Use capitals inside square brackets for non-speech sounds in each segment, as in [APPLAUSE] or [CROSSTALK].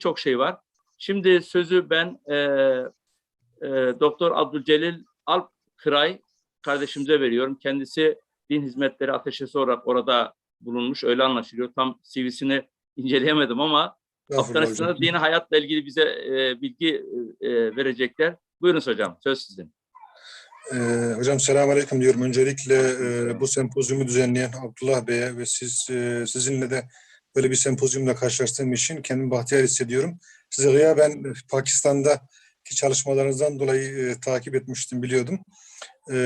çok şey var. Şimdi sözü ben e, e, Doktor Abdülcelil Alpkıray kardeşimize veriyorum. Kendisi din hizmetleri ateşesi olarak orada bulunmuş. Öyle anlaşılıyor. Tam CV'sini inceleyemedim ama Afganistan'da dini hayatla ilgili bize e, bilgi e, verecekler. Buyurunuz hocam. Söz sizin. Ee, hocam selamünaleyküm diyorum. Öncelikle e, bu sempozyumu düzenleyen Abdullah Bey'e ve siz e, sizinle de böyle bir sempozyumla karşılaştığım için kendimi bahtiyar hissediyorum. Size gıya ben Pakistan'daki çalışmalarınızdan dolayı e, takip etmiştim, biliyordum. E,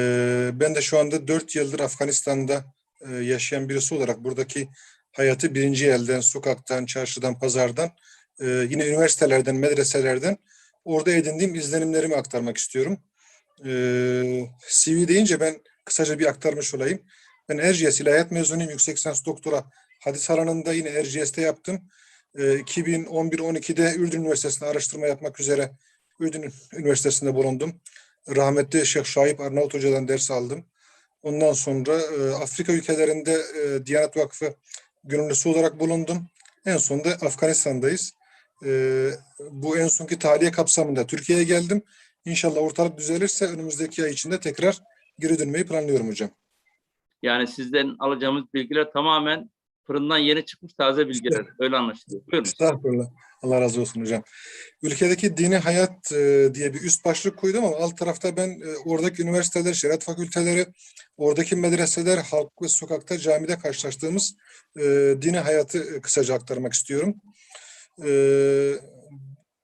ben de şu anda dört yıldır Afganistan'da e, yaşayan birisi olarak buradaki hayatı birinci elden, sokaktan, çarşıdan, pazardan, e, yine üniversitelerden, medreselerden orada edindiğim izlenimlerimi aktarmak istiyorum. Ee, CV deyince ben kısaca bir aktarmış olayım. Ben Erciyes İlahiyat mezunuyum. Yüksek lisans doktora hadis alanında yine Erciyes'te yaptım. Ee, 2011-12'de Ürdün Üniversitesi'nde araştırma yapmak üzere Ürdün Üniversitesi'nde bulundum. Rahmetli Şeyh Şahip Arnavut Hoca'dan ders aldım. Ondan sonra e, Afrika ülkelerinde e, Diyanet Vakfı gönüllüsü olarak bulundum. En sonunda Afganistan'dayız. E, bu en sonki tahliye kapsamında Türkiye'ye geldim. İnşallah ortalık düzelirse önümüzdeki ay içinde tekrar geri dönmeyi planlıyorum hocam. Yani sizden alacağımız bilgiler tamamen fırından yeni çıkmış taze bilgiler. Öyle anlaşılıyor. Buyurun. Estağfurullah. Allah razı olsun hocam. Ülkedeki dini hayat e, diye bir üst başlık koydum ama alt tarafta ben e, oradaki üniversiteler, şeriat fakülteleri, oradaki medreseler, halk ve sokakta, camide karşılaştığımız e, dini hayatı e, kısaca aktarmak istiyorum. E,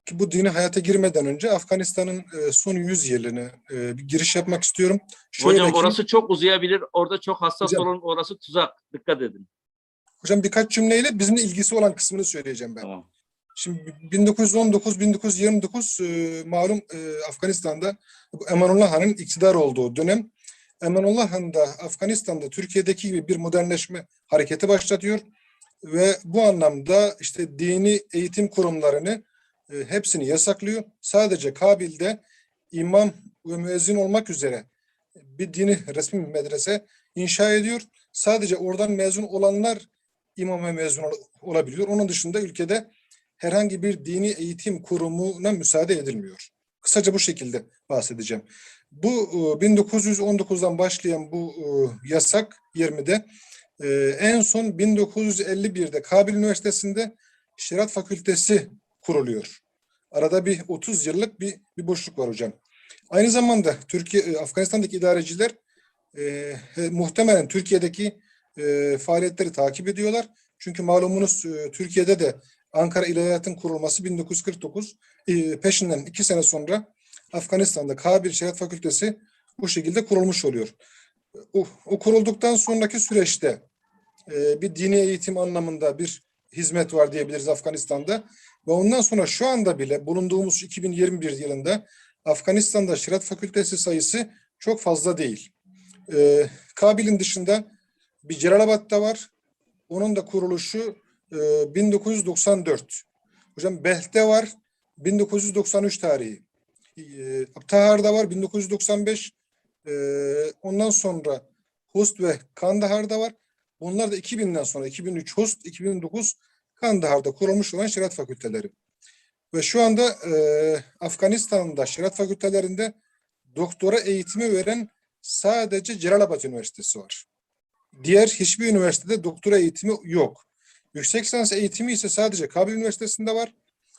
ki bu dini hayata girmeden önce Afganistan'ın e, son 100 yılını e, bir giriş yapmak istiyorum. Hocam ki- orası çok uzayabilir. Orada çok hassas Hocam- olun. Orası tuzak. Dikkat edin. Hocam birkaç cümleyle bizimle ilgisi olan kısmını söyleyeceğim ben. Tamam. Şimdi 1919-1929 e, malum e, Afganistan'da Emanullah Han'ın iktidar olduğu dönem. Emanullah Han da Afganistan'da Türkiye'deki gibi bir modernleşme hareketi başlatıyor ve bu anlamda işte dini eğitim kurumlarını e, hepsini yasaklıyor. Sadece Kabil'de imam ve müezzin olmak üzere bir dini resmi medrese inşa ediyor. Sadece oradan mezun olanlar imam ve mezun ol- olabiliyor. Onun dışında ülkede herhangi bir dini eğitim kurumuna müsaade edilmiyor. Kısaca bu şekilde bahsedeceğim. Bu e, 1919'dan başlayan bu e, yasak 20'de e, en son 1951'de Kabil Üniversitesi'nde Şeriat Fakültesi kuruluyor. Arada bir 30 yıllık bir, bir boşluk var hocam. Aynı zamanda Türkiye, e, Afganistan'daki idareciler e, e, muhtemelen Türkiye'deki e, faaliyetleri takip ediyorlar. Çünkü malumunuz e, Türkiye'de de Ankara İlahiyat'ın kurulması 1949 e, peşinden iki sene sonra Afganistan'da Kabil Şeriat Fakültesi bu şekilde kurulmuş oluyor. O, o kurulduktan sonraki süreçte e, bir dini eğitim anlamında bir hizmet var diyebiliriz Afganistan'da. Ve ondan sonra şu anda bile bulunduğumuz 2021 yılında Afganistan'da Şeriat Fakültesi sayısı çok fazla değil. E, Kabil'in dışında bir Celalabad'da var. Onun da kuruluşu e, 1994. Hocam Belh'te var 1993 tarihi. E, Abtahar'da var 1995. E, ondan sonra Hust ve Kandahar'da var. Bunlar da 2000'den sonra 2003 Hust, 2009 Kandahar'da kurulmuş olan şeriat fakülteleri. Ve şu anda e, Afganistan'da şeriat fakültelerinde doktora eğitimi veren sadece Celalabad Üniversitesi var. Diğer hiçbir üniversitede doktora eğitimi yok. Yüksek lisans eğitimi ise sadece Kabil Üniversitesi'nde var.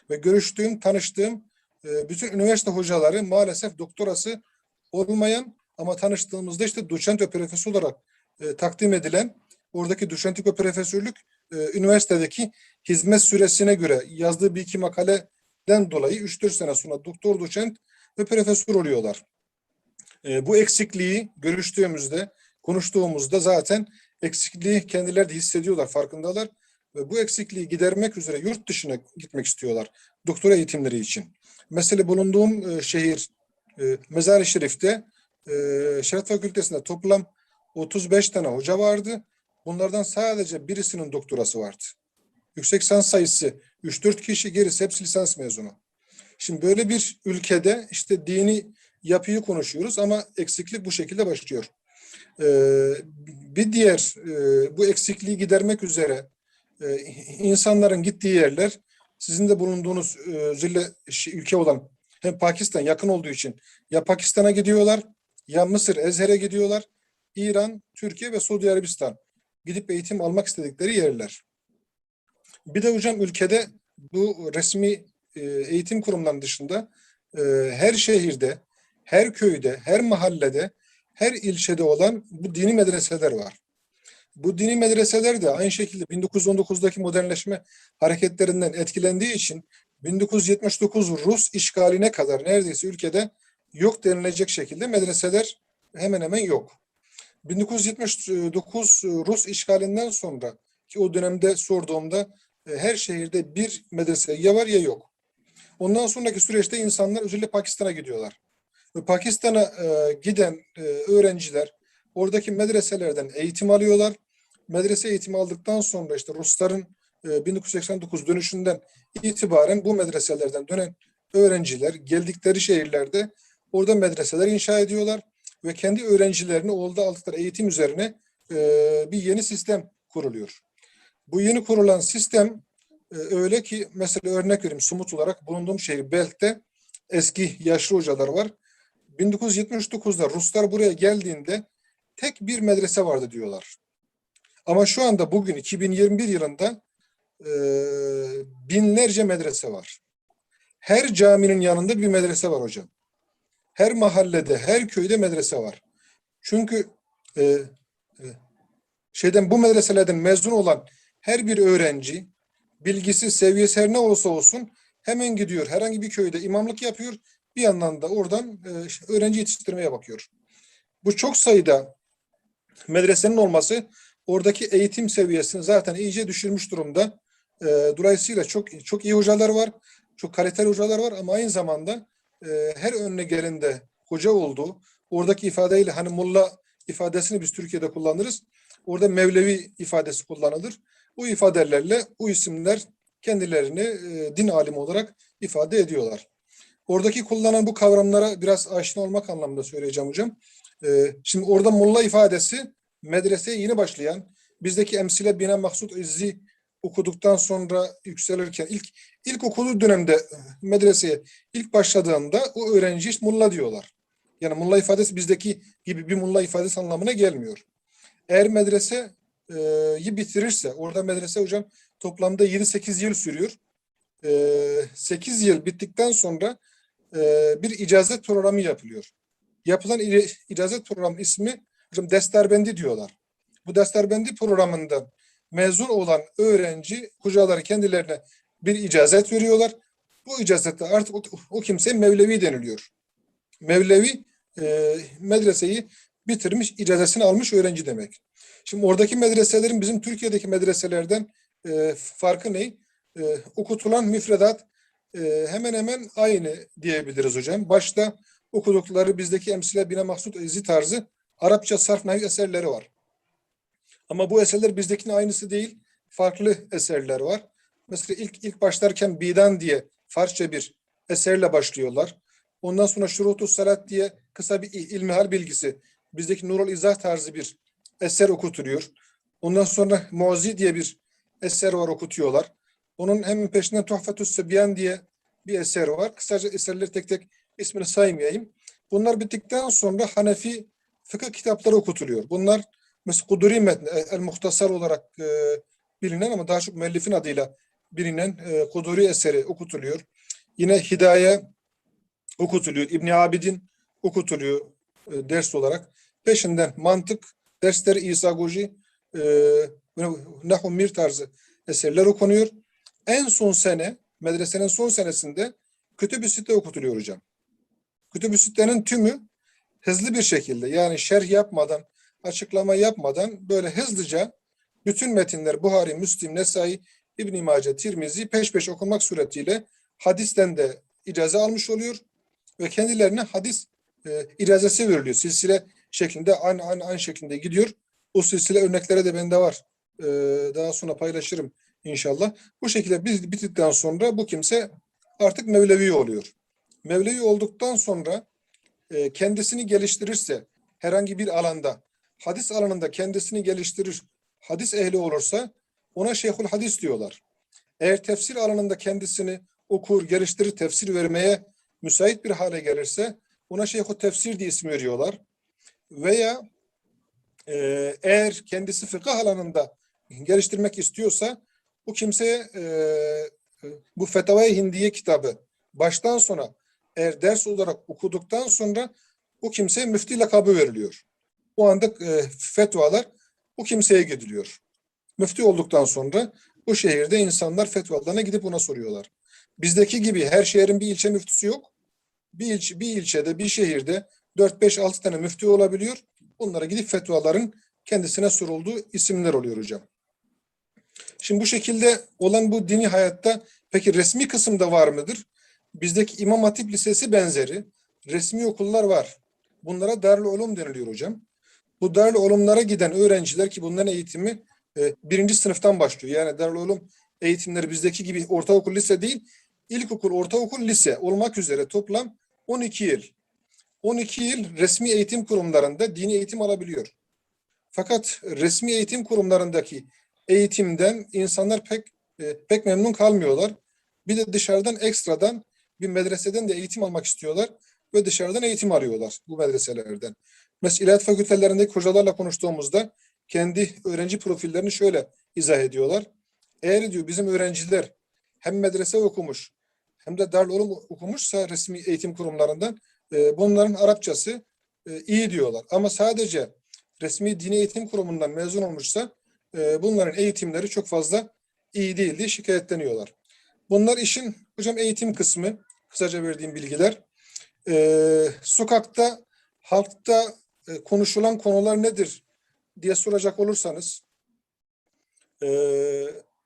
Ve görüştüğüm, tanıştığım e, bütün üniversite hocaları maalesef doktorası olmayan ama tanıştığımızda işte doçent ve profesör olarak e, takdim edilen oradaki doçentlik ve profesörlük e, üniversitedeki hizmet süresine göre yazdığı bir iki makaleden dolayı 3-4 sene sonra doktor, doçent ve profesör oluyorlar. E, bu eksikliği görüştüğümüzde, konuştuğumuzda zaten eksikliği kendileri de hissediyorlar, farkındalar. Ve bu eksikliği gidermek üzere yurt dışına gitmek istiyorlar doktora eğitimleri için. Mesela bulunduğum e, şehir e, Mezar-ı Şerif'te e, Şeriat Fakültesi'nde toplam 35 tane hoca vardı. Bunlardan sadece birisinin doktorası vardı. Yüksek lisans sayısı 3-4 kişi, gerisi hepsi lisans mezunu. Şimdi böyle bir ülkede işte dini yapıyı konuşuyoruz ama eksiklik bu şekilde başlıyor. Ee, bir diğer e, bu eksikliği gidermek üzere e, insanların gittiği yerler sizin de bulunduğunuz e, zille ülke olan hem Pakistan yakın olduğu için ya Pakistan'a gidiyorlar ya Mısır, Ezher'e gidiyorlar. İran, Türkiye ve Suudi Arabistan gidip eğitim almak istedikleri yerler. Bir de hocam ülkede bu resmi eğitim kurumlarının dışında her şehirde, her köyde, her mahallede, her ilçede olan bu dini medreseler var. Bu dini medreseler de aynı şekilde 1919'daki modernleşme hareketlerinden etkilendiği için 1979 Rus işgaline kadar neredeyse ülkede yok denilecek şekilde medreseler hemen hemen yok. 1979 Rus işgalinden sonra ki o dönemde sorduğumda e, her şehirde bir medrese ya var ya yok. Ondan sonraki süreçte insanlar özellikle Pakistan'a gidiyorlar. Pakistan'a e, giden e, öğrenciler oradaki medreselerden eğitim alıyorlar. Medrese eğitimi aldıktan sonra işte Rusların e, 1989 dönüşünden itibaren bu medreselerden dönen öğrenciler geldikleri şehirlerde orada medreseler inşa ediyorlar ve kendi öğrencilerini orada aldıkları eğitim üzerine e, bir yeni sistem kuruluyor. Bu yeni kurulan sistem e, öyle ki mesela örnek vereyim somut olarak bulunduğum şehir Belt'te eski yaşlı hocalar var. 1979'da Ruslar buraya geldiğinde tek bir medrese vardı diyorlar. Ama şu anda bugün 2021 yılında e, binlerce medrese var. Her caminin yanında bir medrese var hocam. Her mahallede, her köyde medrese var. Çünkü e, e, şeyden bu medreselerden mezun olan her bir öğrenci bilgisi, seviyesi her ne olursa olsun hemen gidiyor. Herhangi bir köyde imamlık yapıyor. Bir yandan da oradan e, öğrenci yetiştirmeye bakıyor. Bu çok sayıda medresenin olması oradaki eğitim seviyesini zaten iyice düşürmüş durumda. E, dolayısıyla çok çok iyi hocalar var, çok kaliteli hocalar var ama aynı zamanda e, her önüne gelende hoca olduğu, oradaki ifadeyle hani mulla ifadesini biz Türkiye'de kullanırız. Orada Mevlevi ifadesi kullanılır. Bu ifadelerle bu isimler kendilerini e, din alimi olarak ifade ediyorlar. Oradaki kullanılan bu kavramlara biraz aşina olmak anlamında söyleyeceğim hocam. E, şimdi orada mulla ifadesi medreseye yeni başlayan, bizdeki emsile bina maksut izzi okuduktan sonra yükselirken ilk ilk okuduğu dönemde e, medreseye ilk başladığında o öğrenci mulla diyorlar. Yani mulla ifadesi bizdeki gibi bir mulla ifadesi anlamına gelmiyor. Eğer medreseyi bitirirse, orada medrese hocam toplamda 7-8 yıl sürüyor. 8 yıl bittikten sonra e, bir icazet programı yapılıyor. Yapılan icazet programı ismi desterbendi diyorlar. Bu desterbendi programından mezun olan öğrenci hocaları kendilerine bir icazet veriyorlar. Bu icazette artık o, o kimseye Mevlevi deniliyor. Mevlevi e, medreseyi bitirmiş, icazetini almış öğrenci demek. Şimdi oradaki medreselerin bizim Türkiye'deki medreselerden e, farkı ne? E, okutulan müfredat e, hemen hemen aynı diyebiliriz hocam. Başta okudukları bizdeki emsile bine mahsut ezi tarzı Arapça sarf nahiv eserleri var. Ama bu eserler bizdekinin aynısı değil. Farklı eserler var. Mesela ilk ilk başlarken Bidan diye Farsça bir eserle başlıyorlar. Ondan sonra Şurutu Salat diye kısa bir il- ilmihal bilgisi. Bizdeki Nurul İzah tarzı bir eser okutuluyor. Ondan sonra Muazzi diye bir eser var okutuyorlar. Onun hemen peşinden Tuhfetü's Sebyan diye bir eser var. Kısaca eserleri tek tek ismini saymayayım. Bunlar bittikten sonra Hanefi fıkıh kitapları okutuluyor. Bunlar mesela Kuduri metni, El Muhtasar olarak e, bilinen ama daha çok müellifin adıyla bilinen e, Kuduri eseri okutuluyor. Yine Hidaye okutuluyor. İbn Abidin okutuluyor e, ders olarak. Peşinden mantık dersleri İsa Goji, e, Nahum Mir tarzı eserler okunuyor. En son sene, medresenin son senesinde Kütüb-i Sitte okutuluyor hocam. Kütüb-i Sitte'nin tümü hızlı bir şekilde yani şerh yapmadan, açıklama yapmadan böyle hızlıca bütün metinler Buhari, Müslim, Nesai, İbn-i Mace, Tirmizi peş peş okunmak suretiyle hadisten de icaze almış oluyor ve kendilerine hadis e, icazesi veriliyor. Silsile şeklinde aynı, aynı, aynı şekilde gidiyor. O silsile örnekleri de bende var. E, daha sonra paylaşırım inşallah. Bu şekilde biz bittikten sonra bu kimse artık Mevlevi oluyor. Mevlevi olduktan sonra e, kendisini geliştirirse herhangi bir alanda hadis alanında kendisini geliştirir, hadis ehli olursa ona şeyhul hadis diyorlar. Eğer tefsir alanında kendisini okur, geliştirir, tefsir vermeye müsait bir hale gelirse buna şeyh tefsir diye isim veriyorlar. Veya e, eğer kendisi fıkıh alanında geliştirmek istiyorsa bu kimseye e, bu Fetavai Hindiye kitabı baştan sona eğer ders olarak okuduktan sonra bu kimseye müfti lakabı veriliyor. O anda e, fetvalar bu kimseye gidiliyor. Müfti olduktan sonra bu şehirde insanlar fetvalarına gidip ona soruyorlar. Bizdeki gibi her şehrin bir ilçe müftüsü yok. Bir, ilçe, bir ilçede, bir şehirde 4-5-6 tane müftü olabiliyor. Bunlara gidip fetvaların kendisine sorulduğu isimler oluyor hocam. Şimdi bu şekilde olan bu dini hayatta peki resmi kısımda var mıdır? Bizdeki İmam Hatip Lisesi benzeri resmi okullar var. Bunlara Darül Ulum deniliyor hocam. Bu Darül Ulumlara giden öğrenciler ki bunların eğitimi e, birinci sınıftan başlıyor. Yani Darül Ulum eğitimleri bizdeki gibi ortaokul lise değil, ilkokul, ortaokul, lise olmak üzere toplam 12 yıl. 12 yıl resmi eğitim kurumlarında dini eğitim alabiliyor. Fakat resmi eğitim kurumlarındaki eğitimden insanlar pek e, pek memnun kalmıyorlar. Bir de dışarıdan ekstradan bir medreseden de eğitim almak istiyorlar ve dışarıdan eğitim arıyorlar bu medreselerden. Mesela ilahiyat fakültelerindeki hocalarla konuştuğumuzda kendi öğrenci profillerini şöyle izah ediyorlar. Eğer diyor bizim öğrenciler hem medrese okumuş hem de Darül Ulum okumuşsa resmi eğitim kurumlarından e, bunların Arapçası e, iyi diyorlar. Ama sadece resmi dini eğitim kurumundan mezun olmuşsa e, bunların eğitimleri çok fazla iyi değil diye şikayetleniyorlar. Bunlar işin hocam eğitim kısmı. Kısaca verdiğim bilgiler. E, sokakta, halkta e, konuşulan konular nedir diye soracak olursanız e,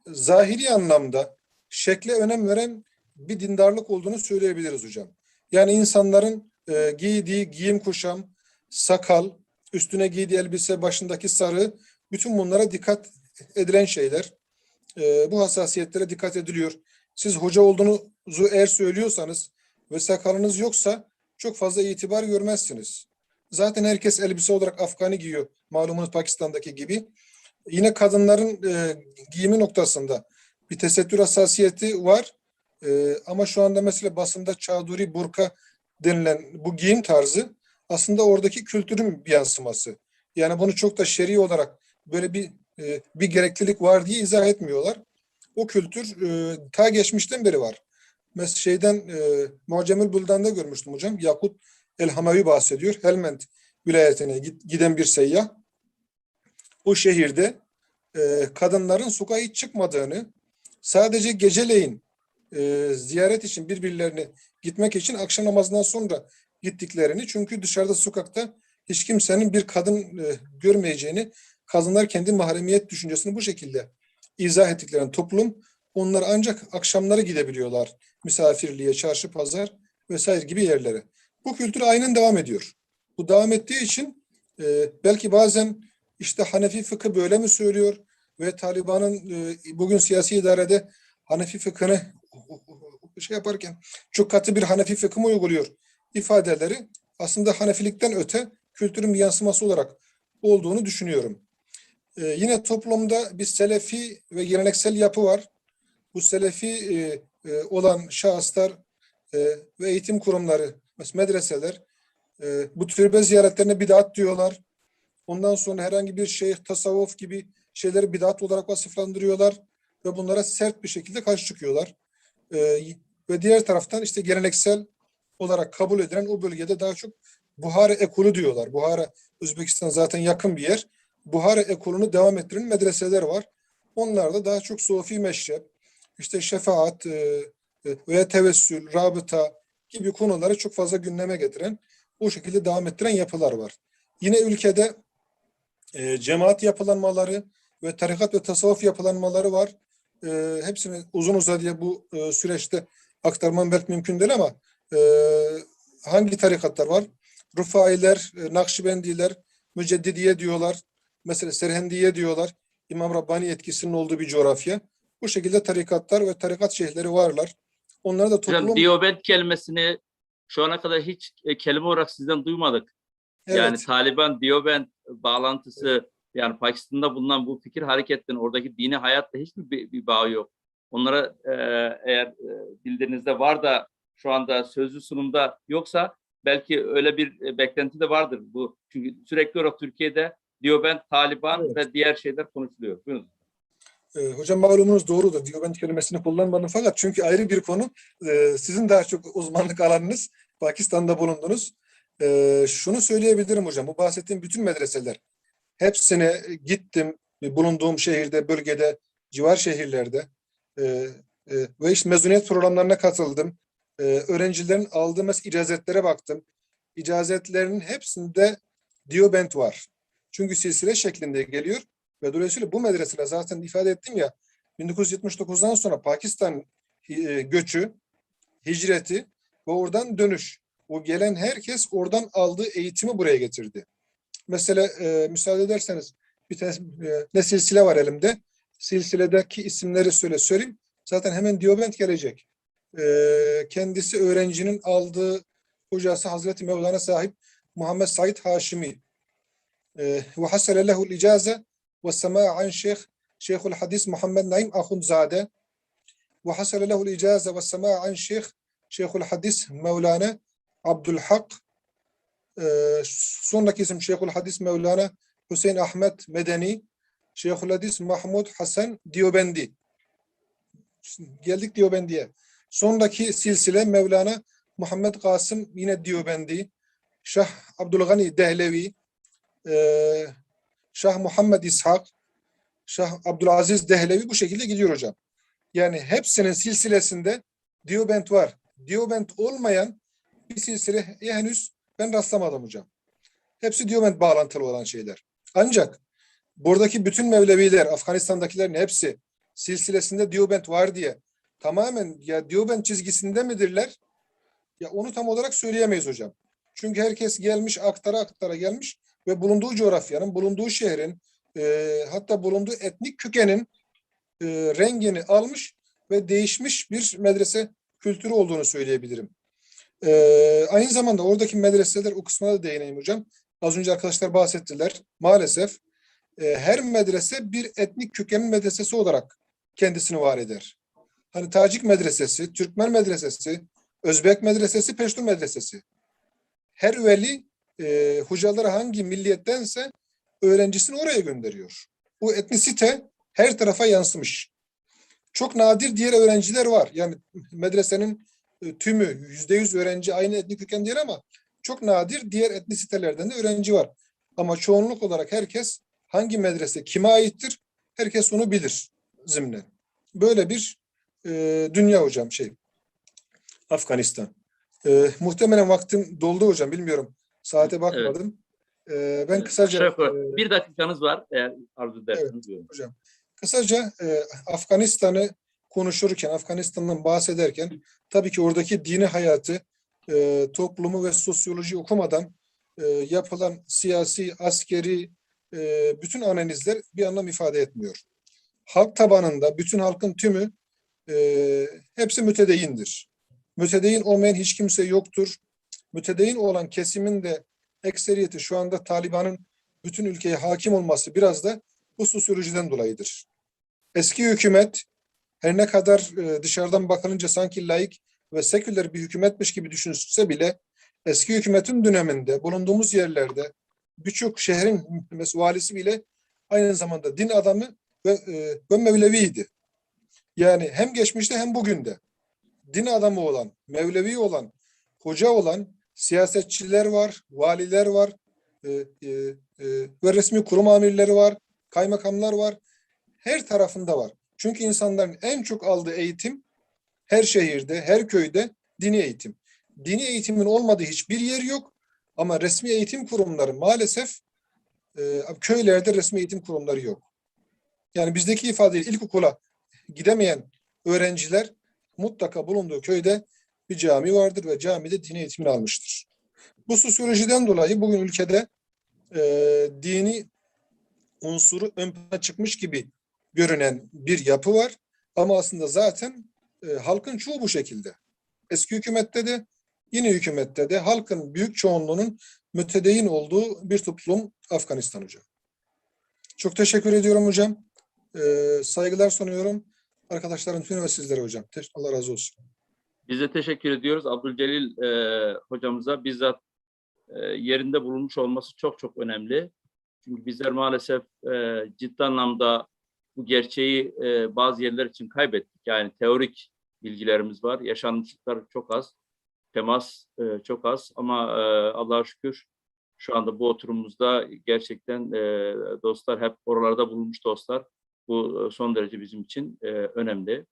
zahiri anlamda şekle önem veren bir dindarlık olduğunu söyleyebiliriz hocam. Yani insanların e, giydiği giyim kuşam, sakal, üstüne giydiği elbise, başındaki sarı, bütün bunlara dikkat edilen şeyler. E, bu hassasiyetlere dikkat ediliyor. Siz hoca olduğunuzu eğer söylüyorsanız ve sakalınız yoksa çok fazla itibar görmezsiniz. Zaten herkes elbise olarak Afgani giyiyor. Malumunuz Pakistan'daki gibi. Yine kadınların e, giyimi noktasında bir tesettür hassasiyeti var. E, ama şu anda mesela basında çaduri, burka denilen bu giyim tarzı aslında oradaki kültürün bir yansıması. Yani bunu çok da şer'i olarak böyle bir e, bir gereklilik var diye izah etmiyorlar. O kültür e, ta geçmişten beri var. Mesela şeyden e, Mucemül Buldan'da görmüştüm hocam. Yakut El Hamavi bahsediyor. Helmend vilayetine giden bir seyyah. O şehirde e, kadınların sokağa hiç çıkmadığını, sadece geceleyin e, ziyaret için birbirlerine gitmek için akşam namazından sonra gittiklerini çünkü dışarıda sokakta hiç kimsenin bir kadın e, görmeyeceğini kadınlar kendi mahremiyet düşüncesini bu şekilde izah ettiklerini toplum onlar ancak akşamları gidebiliyorlar misafirliğe, çarşı, pazar vesaire gibi yerlere. Bu kültür aynen devam ediyor. Bu devam ettiği için e, belki bazen işte Hanefi fıkı böyle mi söylüyor ve Taliban'ın e, bugün siyasi idarede Hanefi fıkhını şey yaparken çok katı bir Hanefi fıkı mı uyguluyor ifadeleri aslında Hanefilikten öte kültürün bir yansıması olarak olduğunu düşünüyorum. Ee, yine toplumda bir selefi ve geleneksel yapı var. Bu selefi e, e, olan şahıslar e, ve eğitim kurumları, mesela medreseler e, bu türbe ziyaretlerine bidat diyorlar. Ondan sonra herhangi bir şeyh, tasavvuf gibi şeyleri bidat olarak vasıflandırıyorlar ve bunlara sert bir şekilde karşı çıkıyorlar. E, ve diğer taraftan işte geleneksel olarak kabul edilen o bölgede daha çok Buhara ekolü diyorlar. Buhara, Özbekistan zaten yakın bir yer. Buhara ekolünü devam ettiren medreseler var. Onlar da daha çok Sufi meşrep, işte şefaat e, e, veya tevessül, rabıta gibi konuları çok fazla gündeme getiren, o şekilde devam ettiren yapılar var. Yine ülkede e, cemaat yapılanmaları ve tarikat ve tasavvuf yapılanmaları var. E, hepsini uzun uzadıya bu e, süreçte aktarmam belki mümkün değil ama e, hangi tarikatlar var? Rufailer, e, Nakşibendiler, Müceddidiye diyorlar. Mesela Serhendiye diyorlar. İmam Rabbani etkisinin olduğu bir coğrafya. Bu şekilde tarikatlar ve tarikat şeyhleri varlar. Onları da toplum... Hocam Diyobent kelimesini şu ana kadar hiç e, kelime olarak sizden duymadık. Evet, Yani Taliban Diyobent bağlantısı yani Pakistan'da bulunan bu fikir hareketinin oradaki dini hayatla hiçbir bir, bir bağı yok. Onlara e, eğer e, bildiğinizde var da şu anda sözlü sunumda yoksa belki öyle bir e, beklenti de vardır bu. Çünkü sürekli olarak Türkiye'de Diobent, Taliban Evet. ve diğer şeyler konuşuluyor. Buyurun. Ee, hocam malumunuz doğrudur. Diobent kelimesini kullanmadım fakat çünkü ayrı bir konu. Ee, sizin daha çok uzmanlık alanınız. Pakistan'da bulundunuz. Ee, şunu söyleyebilirim hocam. Bu bahsettiğim bütün medreseler. Hepsine gittim. Bulunduğum şehirde, bölgede, civar şehirlerde. Ee, e, ve işte mezuniyet programlarına katıldım. Öğrencilerin aldığı icazetlere baktım. İcazetlerin hepsinde Diobent var. Çünkü silsile şeklinde geliyor. Ve dolayısıyla bu medreseler zaten ifade ettim ya 1979'dan sonra Pakistan e, göçü, hicreti ve oradan dönüş. O gelen herkes oradan aldığı eğitimi buraya getirdi. Mesela e, müsaade ederseniz bir tane e, ne silsile var elimde. Silsiledeki isimleri söyle söyleyeyim. Zaten hemen Diobent gelecek. E, kendisi öğrencinin aldığı hocası Hazreti Mevlana sahip Muhammed Said Haşimi. آه، وحصل له الإجازة والسماع عن شيخ شيخ الحديث محمد نعيم اخون أخنزادة وحصل له الإجازة والسماع عن شيخ شيخ الحديث مولانا عبد الحق. آه، سنة اسم شيخ الحديث مولانا حسين أحمد مدني. شيخ الحديث محمود حسن ديوبندي. Geldik Diyobendi'ye. Sonraki silsile Mevlana Muhammed Kasım yine Diyobendi. Şah Abdülgani Dehlevi, eee Şah Muhammed İshak, Şah Abdülaziz Dehlevi bu şekilde gidiyor hocam. Yani hepsinin silsilesinde Diobent var. Diobent olmayan bir silsile henüz ben rastlamadım hocam. Hepsi Diobent bağlantılı olan şeyler. Ancak buradaki bütün Mevleviler, Afganistan'dakilerin hepsi silsilesinde Diobent var diye tamamen ya Diobent çizgisinde midirler? Ya onu tam olarak söyleyemeyiz hocam. Çünkü herkes gelmiş aktara aktara gelmiş ve bulunduğu coğrafyanın, bulunduğu şehrin, e, hatta bulunduğu etnik kökenin e, rengini almış ve değişmiş bir medrese kültürü olduğunu söyleyebilirim. E, aynı zamanda oradaki medreseler, o kısmına da değineyim hocam. Az önce arkadaşlar bahsettiler. Maalesef e, her medrese bir etnik kökenin medresesi olarak kendisini var eder. Hani Tacik medresesi, Türkmen medresesi, Özbek medresesi, Peştun medresesi. Her veli e, hocaları hangi milliyettense öğrencisini oraya gönderiyor. Bu etnisite her tarafa yansımış. Çok nadir diğer öğrenciler var. Yani medresenin e, tümü yüzde yüz öğrenci aynı etnik köken değil ama çok nadir diğer etnisitelerden de öğrenci var. Ama çoğunluk olarak herkes hangi medrese kime aittir herkes onu bilir zimnen. Böyle bir e, dünya hocam şey Afganistan. E, muhtemelen vaktim doldu hocam bilmiyorum. Saate bakmadım. Ee, ben kısaca Aşağı yukarı. e, bir dakikanız var eğer arzu ederseniz. buyurun. kısaca e, Afganistan'ı konuşurken, Afganistan'dan bahsederken tabii ki oradaki dini hayatı, e, toplumu ve sosyoloji okumadan e, yapılan siyasi, askeri e, bütün analizler bir anlam ifade etmiyor. Halk tabanında bütün halkın tümü e, hepsi mütedeyindir. Mütedeyin olmayan hiç kimse yoktur. Mütedeyin olan kesimin de ekseriyeti şu anda Taliban'ın bütün ülkeye hakim olması biraz da bu sosyolojiden dolayıdır. Eski hükümet her ne kadar e, dışarıdan bakılınca sanki laik ve seküler bir hükümetmiş gibi düşünülse bile eski hükümetin döneminde bulunduğumuz yerlerde birçok şehrin [LAUGHS] valisi bile aynı zamanda din adamı ve, e, ve Mevleviydi. Yani hem geçmişte hem bugün de din adamı olan, Mevlevi olan, hoca olan siyasetçiler var, valiler var e, e, e, ve resmi kurum amirleri var, kaymakamlar var. Her tarafında var. Çünkü insanların en çok aldığı eğitim her şehirde, her köyde dini eğitim. Dini eğitimin olmadığı hiçbir yer yok. Ama resmi eğitim kurumları maalesef e, köylerde resmi eğitim kurumları yok. Yani bizdeki ifadeyle ilkokula gidemeyen öğrenciler mutlaka bulunduğu köyde bir cami vardır ve camide dini eğitimini almıştır. Bu sosyolojiden dolayı bugün ülkede e, dini unsuru ön plana çıkmış gibi görünen bir yapı var. Ama aslında zaten e, halkın çoğu bu şekilde. Eski hükümette de yine hükümette de halkın büyük çoğunluğunun mütedeyin olduğu bir toplum Afganistan hocam. Çok teşekkür ediyorum hocam. E, saygılar sunuyorum. arkadaşların tüm ve sizlere hocam. Allah razı olsun. Biz de teşekkür ediyoruz Abdülcelil e, hocamıza. Bizzat e, yerinde bulunmuş olması çok çok önemli. Çünkü bizler maalesef e, ciddi anlamda bu gerçeği e, bazı yerler için kaybettik. Yani teorik bilgilerimiz var, yaşanmışlıklar çok az, temas e, çok az. Ama e, Allah'a şükür şu anda bu oturumumuzda gerçekten e, dostlar hep oralarda bulunmuş dostlar. Bu e, son derece bizim için e, önemli.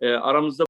E, aramızda